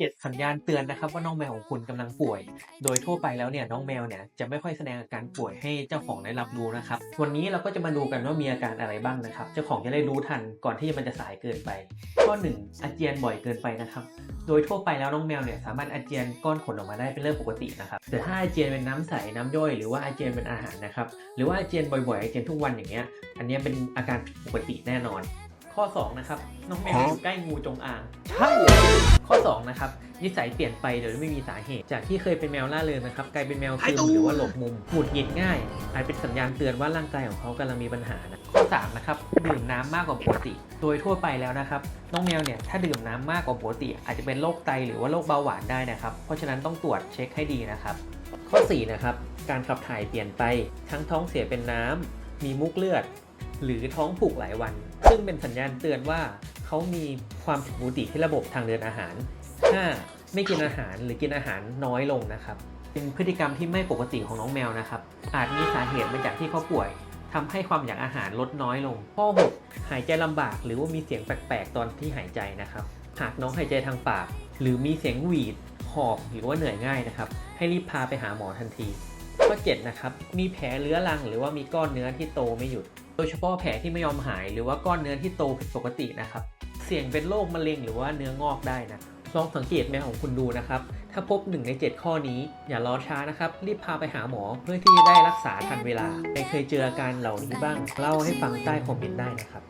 7สัญญาณเตือนนะครับว่าน้องแมวของคุณกำลังป่วย โดยทั่วไปแล้วเนี่ยน้องแมวเนี่ยจะไม่ค่อยแสดงอาการป่วยให้เจ้าของได้รับรู้นะครับ วันนี้เราก็จะมาดูกันว่ามีอาการอะไรบ้างนะครับ เจ้าของจะได้รู้ทันก่อนที่มันจะสายเกินไป ข้อ 1 อาเจียนบ่อยเกินไปนะครับ โดยทั่วไปแล้วน้องแมวเนี่ยสามารถอาเจียนก้อนขนออกมาได้เป็นเรื่องปกตินะครับ แต่ถ้าอาเจียนเป็นน้ำใสน้ำย่อยหรือว่าอาเจียนเป็นอาหารนะครับ หรือว่าอาเจียนบ่อยๆอาเจียนทุกวันอย่างเงี้ย อันนี้เป็นอาการผิดปกติแน่นอน ข้อ 2 นะครับ น้องแมวอยู่ใกล้งูจงอาง ใช่ ข้อ 2 นะครับ นิสัยเปลี่ยนไปโดยไม่มีสาเหตุ จากที่เคยเป็นแมวล่าเริงนะครับ กลายเป็นแมวซึมหรือว่าหลบมุมหงุดหงิดง่ายอาจเป็นสัญญาณเตือนว่าร่างกายของเขากำลังมีปัญหานะข้อ 3 นะครับ ดื่มน้ำมากกว่าปกติ โดยทั่วไปแล้วนะครับ น้องแมวเนี่ยถ้าดื่มน้ำมากกว่าปกติ อาจจะเป็นโรคไตหรือว่าโรคเบาหวานได้นะครับ เพราะฉะนั้นต้องตรวจเช็คให้ดีนะครับ ข้อ 4 นะครับ การขับถ่ายเปลี่ยนไป ทั้งท้องเสียเป็นน้ำมีมุกเลือด หรือท้องผูกหลายวัน ซึ่งเป็นสัญญาณเตือนว่าเขามีความผิดปกติที่ระบบทางเดินอาหาร 5. ไม่กินอาหารหรือกินอาหารน้อยลงนะครับ เป็นพฤติกรรมที่ไม่ปกติของน้องแมวนะครับ อาจมีสาเหตุมาจากที่เขาป่วยทำให้ความอยากอาหารลดน้อยลง ข้อ 6 หายใจลำบาก หรือว่ามีเสียงแปลกๆ ตอนที่หายใจนะครับ หากน้องหายใจทางปาก หรือมีเสียงหวีด หอบ หรือว่าเหนื่อยง่ายนะครับ ให้รีบพาไปหาหมอทันที ข้อ 7 นะครับ มีแผลเรื้อรัง หรือว่ามีก้อนเนื้อที่โตไม่หยุด ดยเฉพาะแผลที่ไม่ยอมหายหรือว่าก้อนเนื้อที่โตผิดปกตินะครับ เสี่ยงเป็นโรคมะเร็งหรือว่าเนื้องอกได้นะลองสังเกตแมวของคุณดูนะครับ ถ้าพบ 1 ใน 7 ข้อนี้ อย่ารอช้านะครับ รีบพาไปหาหมอเพื่อที่จะได้รักษาทันเวลาใครเคยเจออาการเหล่านี้บ้าง เล่าให้ฟังใต้คอมเมนต์ได้นะครับ